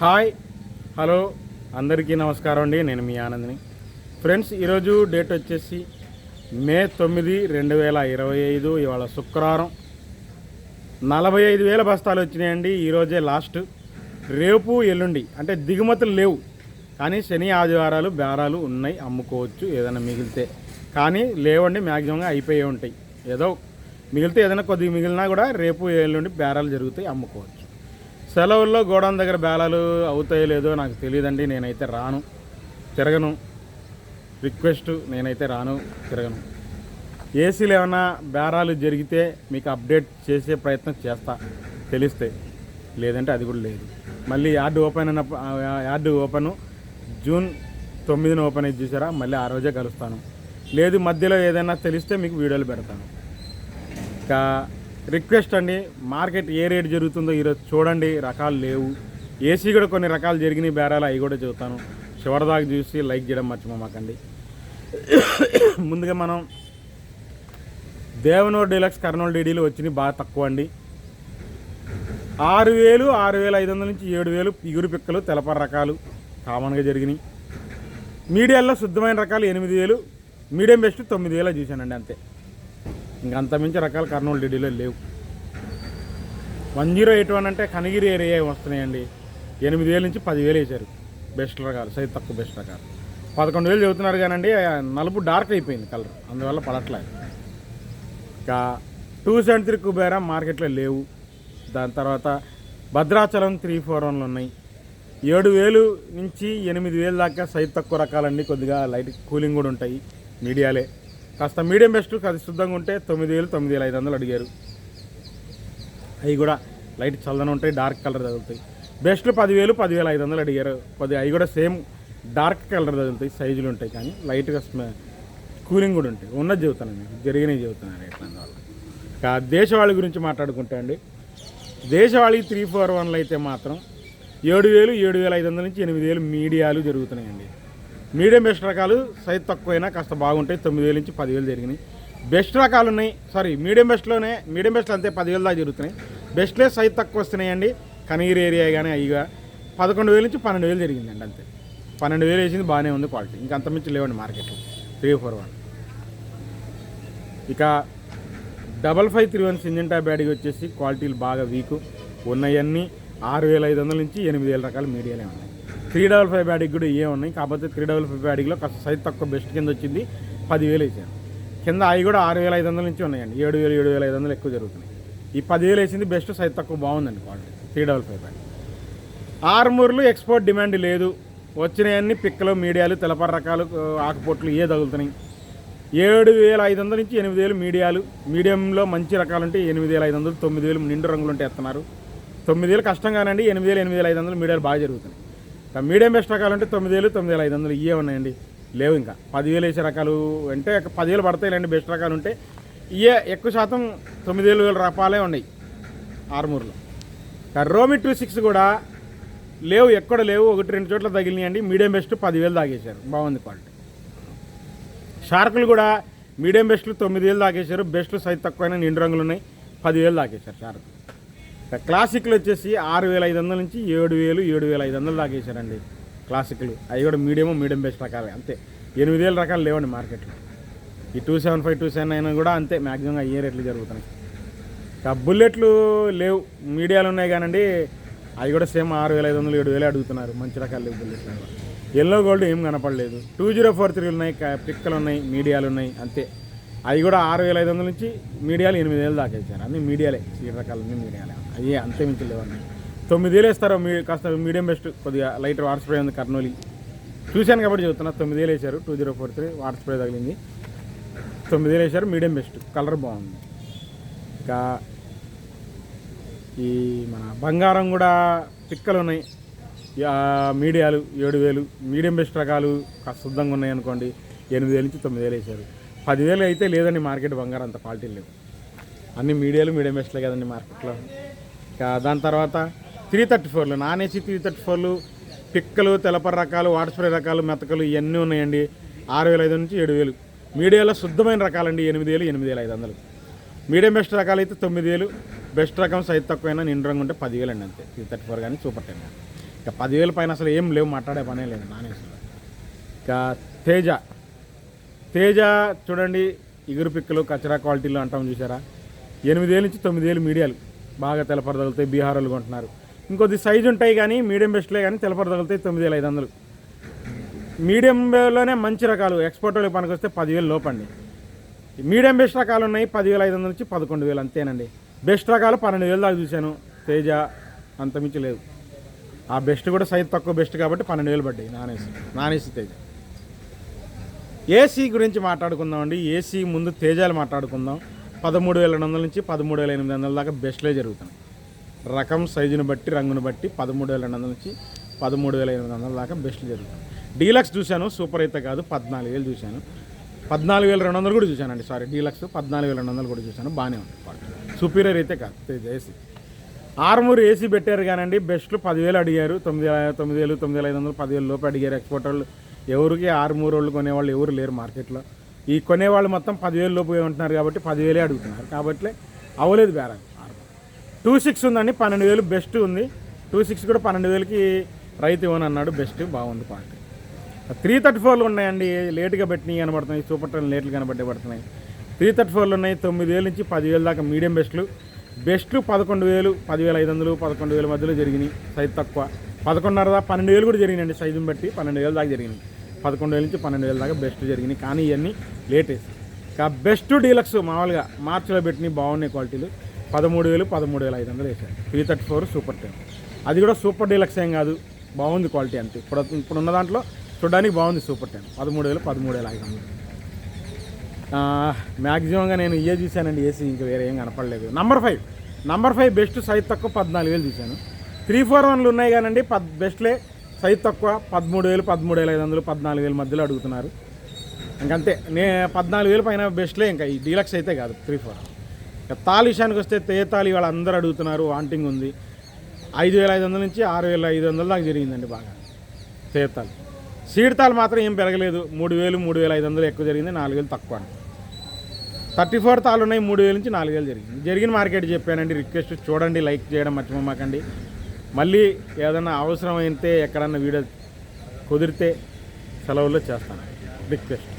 Hi hello అందరికీ నమస్కారం అండి. నేను మీ ఆనందిని. ఫ్రెండ్స్ ఈరోజు డేట్ వచ్చేసి మే తొమ్మిది రెండు వేల ఇరవై ఐదు ఇవాళ శుక్రవారం. నలభై ఐదు వేల బస్తాలు వచ్చినాయండి ఈరోజే లాస్ట్. రేపు ఎల్లుండి అంటే దిగుమతులు లేవు. కానీ శని ఆదివారాలు బేరాలు ఉన్నాయి అమ్ముకోవచ్చు ఏదైనా మిగిలితే. కానీ లేవండి మ్యాక్సిమంగా అయిపోయి ఉంటాయి. ఏదో మిగిలితే ఏదైనా కొద్దిగా మిగిలినా కూడా రేపు ఎల్లుండి బేరాలు జరుగుతాయి అమ్ముకోవచ్చు. సెలవుల్లో గోడౌన్ దగ్గర బేళాలు అవుతాయో లేదో నాకు తెలియదండి. నేనైతే రాను. తిరగను. రిక్వెస్ట్ నేనైతే రాను తిరగను. ఏసీలు ఏమైనా బేరాలు జరిగితే మీకు అప్డేట్ చేసే ప్రయత్నం చేస్తా. తెలిస్తే. లేదంటే అది కూడా లేదు. మళ్ళీ యార్డు ఓపెన్ అయిన యార్డు ఓపెను. జూన్ తొమ్మిదిన ఓపెన్ అయ్యి చూసారా? మళ్ళీ ఆ రోజే కలుస్తాను. లేదు మధ్యలో ఏదైనా తెలిస్తే మీకు వీడియోలు పెడతాను. ఇంకా రిక్వెస్ట్ అండి మార్కెట్ ఏ రేట్ జరుగుతుందో ఈరోజు చూడండి రకాలు లేవు. ఏసీ కూడా కొన్ని రకాలు జరిగినాయి బేరాలు అవి కూడా చెబుతాను. చివరిదాకా చూసి లైక్ చేయడం మర్చిపోమాకండి. ముందుగా మనం దేవనూర్ డీలక్స్ కర్నూలు డీడీలు వచ్చినాయి బాగా తక్కువ అండి. ఆరు వేలు ఆరు వేల ఐదు వందల నుంచి ఏడు వేలు ఇగురు పిక్కలు తెలపర రకాలు కామన్గా జరిగినాయి. మీడియాల్లో శుద్ధమైన రకాలు ఎనిమిది వేలు మీడియం బెస్ట్ తొమ్మిది వేల చూశానండి అంతే. ఇంకా అంత మించి రకాలు కర్నూలు డిడీలో లేవు. వన్ జీరో ఎయిట్ వన్ అంటే కనగిరి ఏరియా వస్తున్నాయండి? ఎనిమిది వేల నుంచి పదివేలు వేశారు. బెస్ట్ రకాలు సైజ్ తక్కువ బెస్ట్ రకాలు. పదకొండు వేలు చెబుతున్నారు కానండి నలుపు డార్క్ అయిపోయింది కలర్. అందువల్ల పడట్లేదు ఇంకా టూ సెవెంటీ త్రీ కుబేరా మార్కెట్లో లేవు. దాని తర్వాత భద్రాచలం త్రీ ఫోర్ వన్లు ఉన్నాయి. ఏడు వేలు నుంచి ఎనిమిది వేలు దాకా సైజ్ తక్కువ రకాలండి కొద్దిగా లైట్ కూలింగ్ కూడా ఉంటాయి మీడియాలే. కాస్త మీడియం బెస్ట్ కాస్త శుద్ధంగా ఉంటే తొమ్మిది వేలు తొమ్మిది వేల ఐదు వందలు అడిగారు. అవి కూడా లైట్ చల్లన ఉంటాయి డార్క్ కలర్ తగులుతాయి. బెస్ట్లు పదివేలు పదివేల ఐదు వందలు అడిగారు. పది అవి కూడా సేమ్ డార్క్ కలర్ తగులుతాయి సైజులు ఉంటాయి కానీ లైట్గా కూలింగ్ కూడా ఉంటాయి. ఉన్నది చెబుతాను మీకు జరిగినవి చెబుతున్నాను ఎట్లా అందువల్ల దేశవాళి గురించి మాట్లాడుకుంటే అండి దేశవాళి త్రీ ఫోర్ వన్లు అయితే మాత్రం ఏడు వేలు ఏడు వేల ఐదు వందల నుంచి ఎనిమిది వేలు మీడియాలు జరుగుతున్నాయండి. మీడియం బెస్ట్ రకాలు సైజ్ తక్కువైనా కాస్త బాగుంటాయి. తొమ్మిది వేల నుంచి పదివేలు జరిగినాయి. బెస్ట్ రకాలు ఉన్నాయి. సారీ మీడియం బెస్ట్లోనే మీడియం బెస్ట్ అంతే పదివేలు దాకా జరుగుతున్నాయి. బెస్ట్లే సైజ్ తక్కువ వస్తున్నాయండి. కనీర్ ఏరియా కానీ అయ్యిగా పదకొండు వేల నుంచి పన్నెండు వేలు జరిగిందండి అంతే. పన్నెండు వేలు వేసింది బాగానే ఉంది క్వాలిటీ. ఇంకా అంతమించి లేవండి మార్కెట్లో త్రీ ఫోర్ వన్. ఇక double five three one Syngenta బ్యాడీ వచ్చేసి క్వాలిటీలు బాగా వీక్. ఉన్నాయన్నీ ఆరు వేల ఐదు వందల నుంచి ఎనిమిది వేల రకాల మీడియాలే ఉన్నాయి. త్రీ డబల్ ఫైవ్ బ్యాటింగ్ కూడా ఇవే ఉన్నాయి. కాకపోతే త్రీ డబల్ ఫైవ్ బ్యాటింగ్లో కాస్త సైజ్ తక్కువ బెస్ట్ కింద వచ్చింది పదివేలు వేసాను కింద అవి కూడా ఆరు వేల ఐదు వందల నుంచి ఉన్నాయండి. ఏడు వేలు ఏడు వేల ఐదు వందలు ఎక్కువ జరుగుతున్నాయి. ఈ పదివేలు వేసింది బెస్ట్ సైజ్ తక్కువ బాగుందండి quality three double five batting ఆర్మూర్లు ఎక్స్పోర్ట్ డిమాండ్ లేదు. వచ్చినాయన్ని పిక్కలు మీడియాలు తెలపర రకాలు ఆకుపోట్లు ఏ తగులుతున్నాయి. ఏడు వేల ఐదు వందల నుంచి ఎనిమిది వేలు మీడియాలు. మీడియంలో మంచి రకాలు ఉంటే ఎనిమిది వేల ఐదు వందలు తొమ్మిది వేలు నిండు రంగులు ఉంటే ఎత్తున్నారు. తొమ్మిది వేలు కష్టంగానండి ఎనిమిది వేలు ఎనిమిది వేల ఐదు వందలు మీడియాలు బాగా జరుగుతున్నాయి. మీడియం బెస్ట్ రకాలు అంటే తొమ్మిది వేలు తొమ్మిది వేల ఐదు వందలు ఇవే ఉన్నాయండి. లేవు ఇంకా. పదివేలు వేసే రకాలు అంటే పదివేలు పడతాయిలేండి బెస్ట్ రకాలు ఉంటే. ఇవే ఎక్కువ శాతం తొమ్మిది వేలు వేల రూపాయలే ఉన్నాయి ఆర్మూర్లో. రోమి టూ సిక్స్ కూడా లేవు ఎక్కడ లేవు ఒకటి రెండు చోట్ల తగిలినాయండి. మీడియం బెస్ట్ పదివేలు తాగేశారు బాగుంది క్వాలిటీ. షార్కులు కూడా మీడియం బెస్ట్లు తొమ్మిది వేలు దాకేశారు బెస్ట్లు సైజ్ తక్కువైన నిండు రంగులు ఉన్నాయి. పదివేలు దాకేశారు షార్కులు. క్లాసిక్లు వచ్చేసి ఆరు వేల ఐదు వందల నుంచి ఏడు వేలు ఏడు వేల ఐదు వందలు దాకా వేసారండి క్లాసిక్లు అవి కూడా మీడియం మీడియం బెస్ట్ రకాలే అంతే. ఎనిమిది వేల రకాలు లేవండి మార్కెట్లో ఈ two seven five two seven nine కూడా అంతే మ్యాక్సిమం అయ్యే రేట్లు జరుగుతున్నాయి. ఇక బుల్లెట్లు లేవు. మీడియాలు ఉన్నాయి కానండి అవి కూడా సేమ్ ఆరు వేల ఐదు వందలు ఏడు వేలు అడుగుతున్నారు. మంచి రకాలు లేవు బుల్లెట్లు ఎల్లో గోల్డ్ ఏం కనపడలేదు. టూ జీరో ఫోర్ త్రీ ఉన్నాయి పిక్కలు ఉన్నాయి మీడియాలు ఉన్నాయి అంతే. అవి కూడా ఆరు వేల ఐదు వందల నుంచి మీడియాలు ఎనిమిది వేలు దాకా ఇచ్చారు అన్ని మీడియాలే ఈ రకాలన్నీ మీడియాలే అవి అంతే మించి లేవండి. తొమ్మిది వేలు వేస్తారు మీ కాస్త మీడియం బెస్ట్ కొద్దిగా లైట్ వాటర్ స్ప్రే ఉంది కర్నూలి. చూశాను కాబట్టి చెబుతున్నా తొమ్మిది వేశారు two zero four three water spray తగిలింది. తొమ్మిది వేలు వేశారు మీడియం బెస్ట్ కలర్ బాగుంది. ఇంకా ఈ మన బంగారం కూడా పిక్కలు ఉన్నాయి. మీడియాలు ఏడు వేలు మీడియం బెస్ట్ రకాలు కాస్త శుద్ధంగా ఉన్నాయి అనుకోండి ఎనిమిది వేలు నుంచి తొమ్మిది వేలు వేశారు పదివేలు అయితే లేదండి మార్కెట్ బంగారం అంత క్వాలిటీ లేదు. అన్ని మీడియాలు మీడియం బెస్ట్లే కదండి మార్కెట్లో. దాని తర్వాత త్రీ థర్టీ ఫోర్లు నాన్ ఏసీ త్రీ థర్టీ ఫోర్లు పిక్కలు తెలపర రకాలు వాటర్ స్ప్రే రకాలు మెతకలు ఇవన్నీ ఉన్నాయండి. ఆరు వేల ఐదు నుంచి ఏడు వేలు. మీడియాలో శుద్ధమైన రకాలండి ఎనిమిది వేలు ఎనిమిది వేల ఐదు వందలు. మీడియం బెస్ట్ రకాలు అయితే తొమ్మిది వేలు. బెస్ట్ రకం సైజ్ తక్కువైనా నిండు రంగు ఉంటే పదివేలు అండి అంతే. త్రీ థర్టీ ఫోర్ కానీ సూపర్ టెన్ ఇక పదివేల పైన అసలు ఏం లేవు మాట్లాడే పనే లేదు నానే ఇక తేజ. తేజ చూడండి ఇగురు పిక్కలు కచరా క్వాలిటీలు అంటాం చూసారా? ఎనిమిదేళ్ళ నుంచి తొమ్మిదేళ్ళు మీడియాలు. బాగా తెలపర తగులుతాయి కొంటున్నారు. ఇంకొద్ది సైజు ఉంటాయి కానీ మీడియం బెస్ట్లే కానీ తెలపర తగులుతాయి తొమ్మిది వేల ఐదు వందలు. మీడియంలోనే మంచి రకాలు. ఎక్స్పోర్ట్ వాళ్ళకి పనికి వస్తే పదివేలు లోపండి. మీడియం బెస్ట్ రకాలు ఉన్నాయి పదివేల ఐదు వందల నుంచి పదకొండు వేలు అంతేనండి. బెస్ట్ రకాలు పన్నెండు వేలు దాకా చూశాను. తేజ అంతమించి లేదు ఆ బెస్ట్ కూడా సైజ్ తక్కువ బెస్ట్ కాబట్టి పన్నెండు వేలు పడ్డాయి. నానేసి నానేసి ఏసీ తేజ ఏసీ గురించి మాట్లాడుకుందామండి. ఏసీ ముందు తేజాలు మాట్లాడుకుందాం. పదమూడు వేల రెండు వందల నుంచి పదమూడు వేల ఎనిమిది వందల దాకా బెస్ట్లే జరుగుతున్నాయి. రకం సైజుని బట్టి రంగుని బట్టి పదమూడు వేల రెండు వందల నుంచి పదమూడు వేల ఎనిమిది వందల దాకా బెస్ట్లు జరుగుతున్నాయి. డీలక్స్ చూశాను సూపర్ అయితే కాదు పద్నాలుగు వేలు చూశాను. పద్నాలుగు వేల రెండు వందలు కూడా చూశానండి సారీ డీలక్స్ పద్నాలుగు వేల రెండు వందలు కూడా చూశాను బాగానే ఉంది సుపీరియర్ అయితే కాదు ఏసీ ఆర్మూర్ ఏసీ పెట్టారు కానండి బెస్ట్లు పదివేలు అడిగారు తొమ్మిది తొమ్మిది వేలు తొమ్మిది వేల ఐదు వందలు పదివేలు లోపు అడిగారు. ఎక్స్పోర్టర్లు ఎవరికి ఆర్మూర్ వాళ్ళు కొనేవాళ్ళు ఎవరు లేరు మార్కెట్లో ఈ కొనేవాళ్ళు మొత్తం పదివేలు లోపు ఉంటున్నారు కాబట్టి పదివేలే అడుగుతున్నారు. కాబట్టి అవ్వలేదు బేరం టూ సిక్స్ ఉందండి పన్నెండు వేలు బెస్ట్ ఉంది. టూ సిక్స్ కూడా పన్నెండు వేలకి రైతు ఇవ్వను అన్నాడు బెస్ట్ బాగుంది క్వాలిటీ. త్రీ థర్టీ ఫోర్లు ఉన్నాయండి లేట్గా పెట్టినవి కనబడుతున్నాయి సూపర్ ట్రైన్ లేట్లు కనబడే పడుతున్నాయి. త్రీ థర్టీ ఫోర్లు ఉన్నాయి తొమ్మిది వేల నుంచి పదివేల దాకా మీడియం బెస్ట్లు. బెస్ట్లు పదకొండు వేలు పదివేల ఐదు వందలు పదకొండు వేల మధ్యలో జరిగినాయి సైజు తక్కువ. పదకొండున్నర పన్నెండు వేలు కూడా జరిగినాయండి సైజుని బట్టి పన్నెండు వేల దాకా జరిగినాయి. పదకొండు వేల నుంచి పన్నెండు వేల దాకా బెస్ట్ జరిగినాయి. కానీ ఇవన్నీ లేటెస్ట్. కా బెస్ట్ డీలక్స్ మామూలుగా మార్చిలో పెట్టినవి బాగున్నాయి క్వాలిటీలు. పదమూడు వేలు పదమూడు వేల ఐదు వందలు వేసాడు three thirty four super ten. అది కూడా సూపర్ డీలక్స్ ఏం కాదు బాగుంది క్వాలిటీ అంతే. ఇప్పుడు ఇప్పుడు ఉన్న దాంట్లో చూడడానికి బాగుంది సూపర్ టెన్. పదమూడు వేలు పదమూడు వేల ఐదు వందలు. మ్యాక్సిమంగా నేను ఇయే చూశానండి ఏసీ? ఇంకా వేరే ఏం కనపడలేదు. Number five number five best size తక్కువ పద్నాలుగు వేలు చూశాను త్రీ ఫోర్ వన్లు ఉన్నాయి కానండి పద్ బెస్ట్లే సైజ్ తక్కువ పదమూడు వేలు పదమూడు వేల ఐదు వందలు పద్నాలుగు వేల మధ్యలో అడుగుతున్నారు. ఇంకంతే. నే పద్నాలుగు వేలు పైన బెస్ట్లే ఇంకా ఈ డీలక్స్ అయితే కాదు త్రీ ఫోర్ ఇక తాళి విషయానికి వస్తే తేతాళి వాళ్ళు అందరూ అడుగుతున్నారు వాంటింగ్ ఉంది. ఐదు వేల ఐదు వందల నుంచి ఆరు వేల ఐదు వందల దాకా జరిగిందండి బాగా. తేతాలు సీడతాలు మాత్రం ఏం పెరగలేదు. మూడు వేలు మూడు వేల ఐదు వందలు ఎక్కువ జరిగింది నాలుగు వేలు తక్కువ అండి. థర్టీ ఫోర్ తాళ్ళు ఉన్నాయి మూడు వేల నుంచి నాలుగు వేలు జరిగింది. జరిగిన మార్కెట్ చెప్పానండి రిక్వెస్ట్ చూడండి లైక్ చేయడం మర్చిపోమాకండి. మళ్ళీ ఏదైనా అవసరం అయితే ఎక్కడన్నా వీడియో కుదిరితే సెలవుల్లో చేస్తాను. రిక్వెస్ట్.